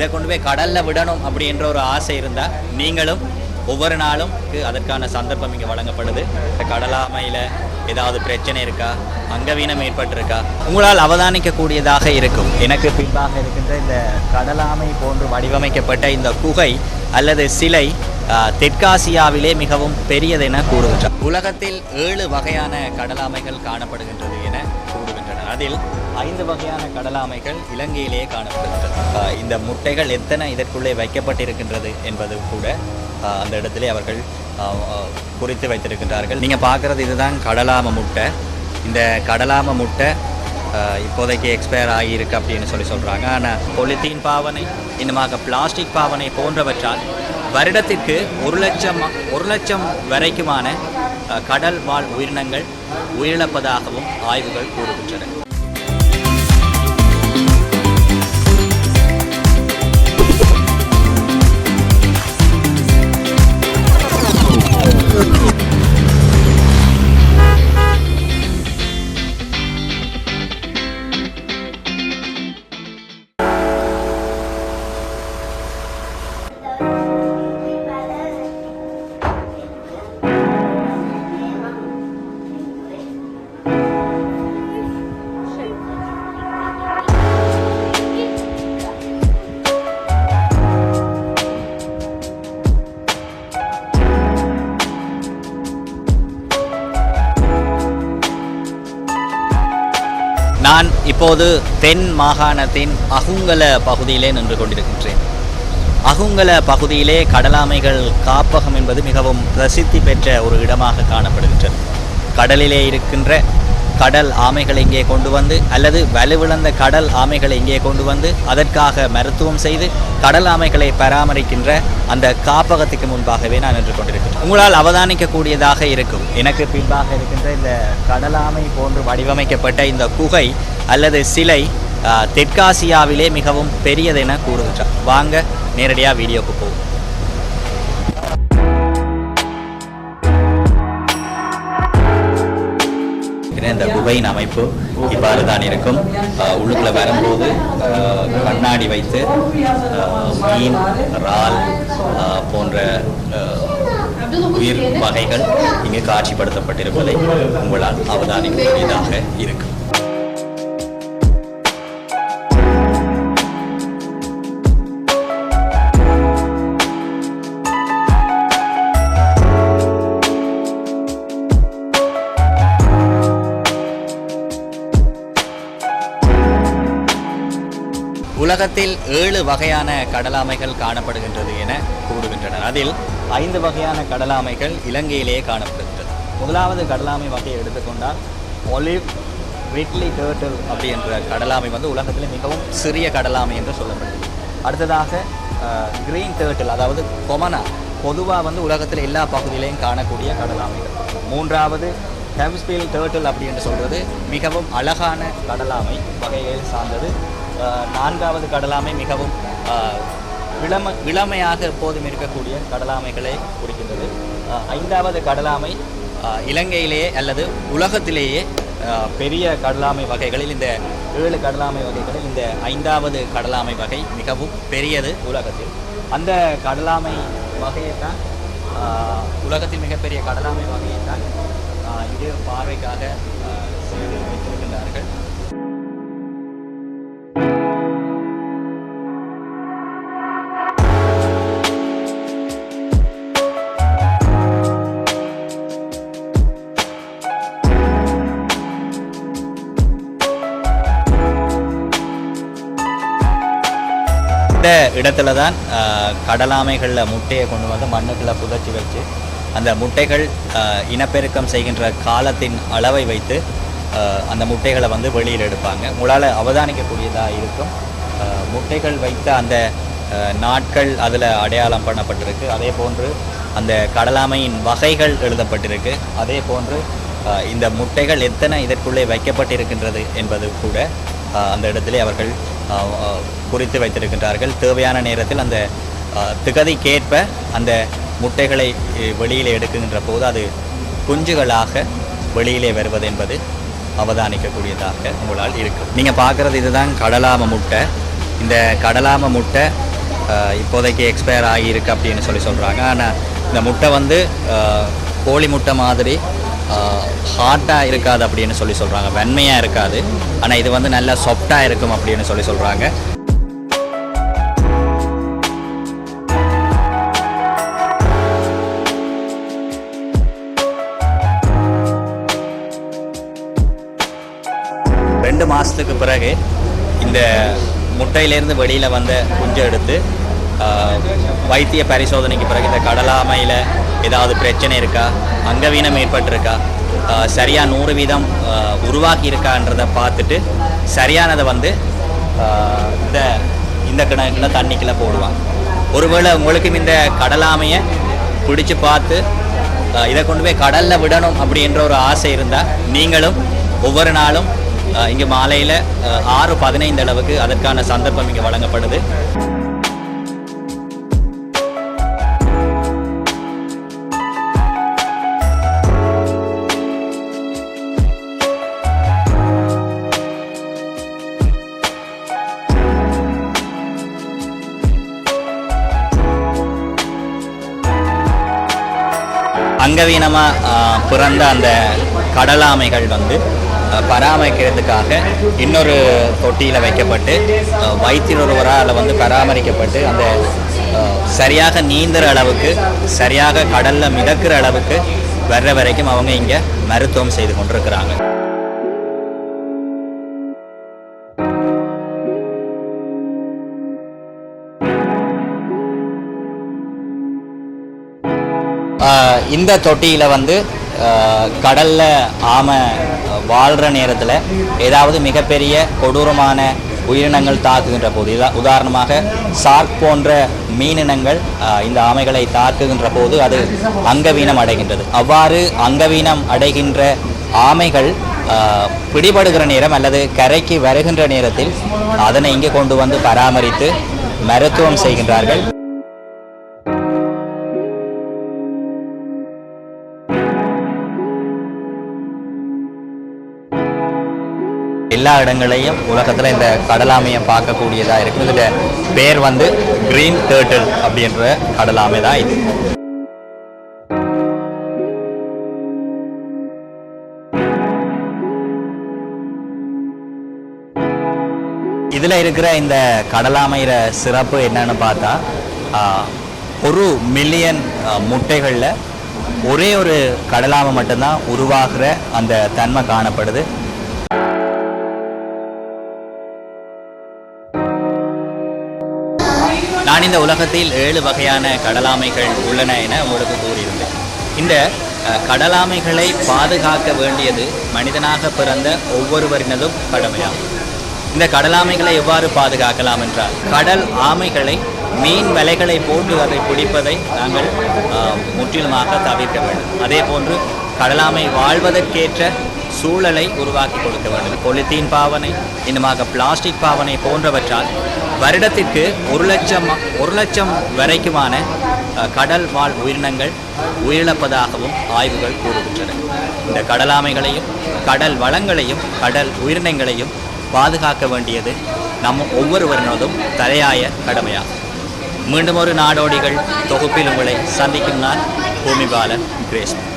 இதை கொண்டு போய் கடலில் விடணும் அப்படின்ற ஒரு ஆசை இருந்தால் நீங்களும் ஒவ்வொரு நாளும் அதற்கான சந்தர்ப்பம் இங்கே வழங்கப்படுது. இந்த கடலாமையில் ஏதாவது பிரச்சனை இருக்கா? அங்கவீனம் ஏற்பட்டிருக்கா? உங்களால் அவதானிக்கக்கூடியதாக இருக்கும். எனக்கு பின்பாக இருக்கின்ற இந்த கடலாமை போன்று வடிவமைக்கப்பட்ட இந்த குகை அல்லது சிலை தெற்காசியாவிலே மிகவும் பெரியதென கூறுகின்றார். உலகத்தில் ஏழு வகையான கடலாமைகள் காணப்படுகின்றது என அதில் ஐந்து வகையான கடலாமைகள் இலங்கையிலேயே காணப்படுகின்றன. இந்த முட்டைகள் எத்தனை இதற்குள்ளே வைக்கப்பட்டிருக்கின்றது என்பது கூட அந்த இடத்திலே அவர்கள் குறித்து வைத்திருக்கின்றார்கள். நீங்கள் பார்க்குறது இதுதான் கடலாம முட்டை. இந்த கடலாம முட்டை இப்போதைக்கு எக்ஸ்பயர் ஆகியிருக்கு அப்படின்னு சொல்லி சொல்கிறாங்க ஆனால் பொலித்தீன் பாவனை இன்னுமாக பிளாஸ்டிக் பாவனை போன்றவற்றால் வருடத்திற்கு ஒரு லட்சம் ஒரு லட்சம் வரைக்குமான கடல் வாழ் உயிரினங்கள் உயிரிழப்பதாகவும் ஆய்வுகள் கூறுகின்றன. நான் இப்போது தென் மாகாணத்தின் அகுங்கல பகுதியிலே நின்று கொண்டிருக்கின்றேன். அகுங்கல பகுதியிலே கடலாமைகள் காப்பகம் என்பது மிகவும் பிரசித்தி பெற்ற ஒரு இடமாக காணப்படுகின்றது. கடலிலே இருக்கின்ற கடல் ஆமைகளை இங்கே கொண்டு வந்து அல்லது வலுவிழந்த கடல் ஆமைகளை இங்கே கொண்டு வந்து அதற்காக மருத்துவம் செய்து கடல் ஆமைகளை பராமரிக்கின்ற அந்த காப்பகத்துக்கு முன்பாகவே நான் நின்று கொண்டிருக்கிறேன். உங்களால் அவதானிக்கக்கூடியதாக இருக்கும். எனக்கு பின்பாக இருக்கின்ற இந்த கடலாமை போன்று வடிவமைக்கப்பட்ட இந்த குகை அல்லது சிலை தெற்காசியாவிலே மிகவும் பெரியதென கூறுகின்றார். வாங்க நேரடியாக வீடியோக்கு போவோம். இந்த குகையின் அமைப்பு இவ்வாறு தான் இருக்கும். ஆஹ், உள்ளுக்குள்ள வரும்போது ஆஹ், கண்ணாடி வைத்து ஆஹ், மீன் இறால் ஆஹ், போன்ற ஆஹ், உயிர் வகைகள் இங்கு காட்சிப்படுத்தப்பட்டிருப்பதை உங்களால் அவதானிக்கக்கூடியதாக இருக்கும். உலகத்தில் ஏழு வகையான கடலாமைகள் காணப்படுகின்றது என கூறுகின்றனர். அதில் ஐந்து வகையான கடலாமைகள் இலங்கையிலேயே காணப்படுகின்றது. முதலாவது கடலாமை வகையை எடுத்துக்கொண்டால் ஒலிவ் ரிட்லி டேர்ட்டில் அப்படி என்ற கடலாமை வந்து உலகத்தில் மிகவும் சிறிய கடலாமை என்று சொல்லப்படுது அடுத்ததாக கிரீன் டேர்ட்டில் அதாவது கொமனா பொதுவாக வந்து உலகத்தில் எல்லா பகுதியிலையும் காணக்கூடிய கடலாமைகள் மூன்றாவது ஹெம்ஸ்பீல் டேர்ட்டில் அப்படி என்று சொல்கிறது மிகவும் அழகான கடலாமை வகையை சார்ந்தது. நான்காவது கடலாமை மிகவும் விளம இளமையாக எப்போதும் இருக்கக்கூடிய கடலாமைகளை குறிக்கின்றது. ஐந்தாவது கடலாமை இலங்கையிலேயே அல்லது உலகத்திலேயே பெரிய கடலாமை வகைகளில் இந்த ஏழு கடலாமை வகைகளில் இந்த ஐந்தாவது கடலாமை வகை மிகவும் பெரியது உலகத்தில். அந்த கடலாமை வகையை தான் உலகத்தில் மிகப்பெரிய கடலாமை வகையை தான் இது பார்வைக்காக செய்து வைத்திருக்கின்றார்கள். இந்த இடத்துல தான் கடலாமைகளில் முட்டையை கொண்டு வந்து மண்ணுக்குள்ளே புதைச்சி வச்சு அந்த முட்டைகள் இனப்பெருக்கம் செய்கின்ற காலத்தின் அளவை வைத்து அந்த முட்டைகளை வந்து வெளியில் எடுப்பாங்க. உங்களால் அவதானிக்கக்கூடியதாக இருக்கும். முட்டைகள் வைத்த அந்த நாட்கள் அதில் அடையாளம் பண்ணப்பட்டிருக்கு. அதே போன்று அந்த கடலாமையின் வகைகள் எழுதப்பட்டிருக்கு. அதே போன்று இந்த முட்டைகள் எத்தனை இதற்குள்ளே வைக்கப்பட்டிருக்கின்றது என்பது கூட அந்த இடத்திலே அவர்கள் குறித்து வைத்திருக்கின்றார்கள். தேவையான நேரத்தில் அந்த திகதிக்கேற்ப அந்த முட்டைகளை வெளியில் எடுக்குகின்ற போது அது குஞ்சுகளாக வெளியிலே வருவது என்பது அவதானிக்கக்கூடியதாக உங்களால் இருக்கும். நீங்கள் பார்க்குறது இதுதான் கடலாம முட்டை. இந்த கடலாம முட்டை இப்போதைக்கு எக்ஸ்பயர் ஆகியிருக்கு அப்படின்னு சொல்லி சொல்கிறாங்க ஆனால் இந்த முட்டை வந்து கோழி முட்டை மாதிரி ஹார்ட்டாக இருக்காது அப்படின்னு சொல்லி சொல்கிறாங்க வெண்மையாக இருக்காது. ஆனால் இது வந்து நல்லா சாஃப்டாக இருக்கும் அப்படின்னு சொல்லி சொல்கிறாங்க ரெண்டு மாதத்துக்கு பிறகு இந்த முட்டையிலேருந்து வெளியில் வந்த குஞ்சை எடுத்து வைத்திய பரிசோதனைக்கு பிறகு இந்த கடலாமையில் ஏதாவது பிரச்சனை இருக்கா? அங்கவீனம் ஏற்பட்டிருக்கா? சரியாக நூறு வீதம் ஆஹ், உருவாக்கி இருக்கான்றதை பார்த்துட்டு சரியானதை வந்து இந்த இந்த கிணக்கில் தண்ணிக்குள்ளே போடுவாங்க. ஒருவேளை உங்களுக்கும் இந்த கடலாமையை பிடிச்சு பார்த்து இதை கொண்டு போய் கடலில் விடணும் அப்படின்ற ஒரு ஆசை இருந்தால் நீங்களும் ஒவ்வொரு நாளும் இங்கே மாலையில் ஆறு பதினைந்து அளவுக்கு அதற்கான சந்தர்ப்பம் இங்கே வழங்கப்படுது. அங்கவீனமாக பிறந்த அந்த கடலாமைகள் வந்து பராமரிக்கிறதுக்காக இன்னொரு தொட்டியில் வைக்கப்பட்டு ஆஹ், வைத்தியர் ஒருவரால் வந்து பராமரிக்கப்பட்டு அந்த சரியாக நீந்துற அளவுக்கு சரியாக கடலில் மிதக்கிற அளவுக்கு வர்ற வரைக்கும் அவங்க இங்கே மருத்துவம் செய்து கொண்டிருக்கிறாங்க. இந்த தொட்டியில் வந்து கடலில் ஆமை வாழ்கிற நேரத்தில் ஏதாவது மிகப்பெரிய கொடூரமான உயிரினங்கள் தாக்குகின்ற போது இதா உதாரணமாக சார்க் போன்ற மீனினங்கள் இந்த ஆமைகளை தாக்குகின்ற போது அது அங்கவீனம் அடைகின்றது. அவ்வாறு அங்கவீனம் அடைகின்ற ஆமைகள் பிடிபடுகிற நேரம் அல்லது கரைக்கு வருகின்ற நேரத்தில் அதனை இங்கே கொண்டு வந்து பராமரித்து மருத்துவம் செய்கின்றார்கள். எல்லா இடங்களையும் உலகத்தில் இந்த கடலாமையை பார்க்கக்கூடியதாக இருக்கும் இதில் பேர் வந்து கிரீன் டேர்ட்டில் அப்படின்ற கடலாமை தான் இது. இதில் இருக்கிற இந்த கடலாமையிற சிறப்பு என்னன்னு பார்த்தா ஆஹ், ஒரு மில்லியன் முட்டைகளில் ஒரே ஒரு கடலாமை மட்டும்தான் உருவாகிற அந்த தன்மை காணப்படுது. இந்த உலகத்தில் ஏழு வகையான கடலாமைகள் உள்ளன என உங்களுக்கு கூறியிருந்தேன். இந்த கடலாமைகளை பாதுகாக்க வேண்டியது மனிதனாக பிறந்த ஒவ்வொருவரினதும் கடமையாகும். இந்த கடலாமைகளை எவ்வாறு பாதுகாக்கலாம் என்றால் கடல் ஆமைகளை மீன் வலைகளை போட்டு அதை பிடிப்பதை நாங்கள் முற்றிலுமாக தவிர்க்க வேண்டும். அதே போன்று கடலாமை வாழ்வதற்கேற்ற சூழலை உருவாக்கி கொடுக்க வேண்டும். பொலித்தீன் பாவனை இன்னுமாக பிளாஸ்டிக் பாவனை போன்றவற்றால் வருடத்திற்கு ஒரு லட்சம் ஒரு லட்சம் வரைக்குமான கடல் வாழ் உயிரினங்கள் உயிரிழப்பதாகவும் ஆய்வுகள் கூறுகின்றன. இந்த கடலாமைகளையும் கடல் வளங்களையும் கடல் உயிரினங்களையும் பாதுகாக்க வேண்டியது நம் ஒவ்வொருவரினதும் தலையாய கடமையாகும். மீண்டும் ஒரு நாடோடிகள் தொகுப்பில் உங்களை சந்திக்கும் நான் பூமிபாலன் கிரேஸ்மன்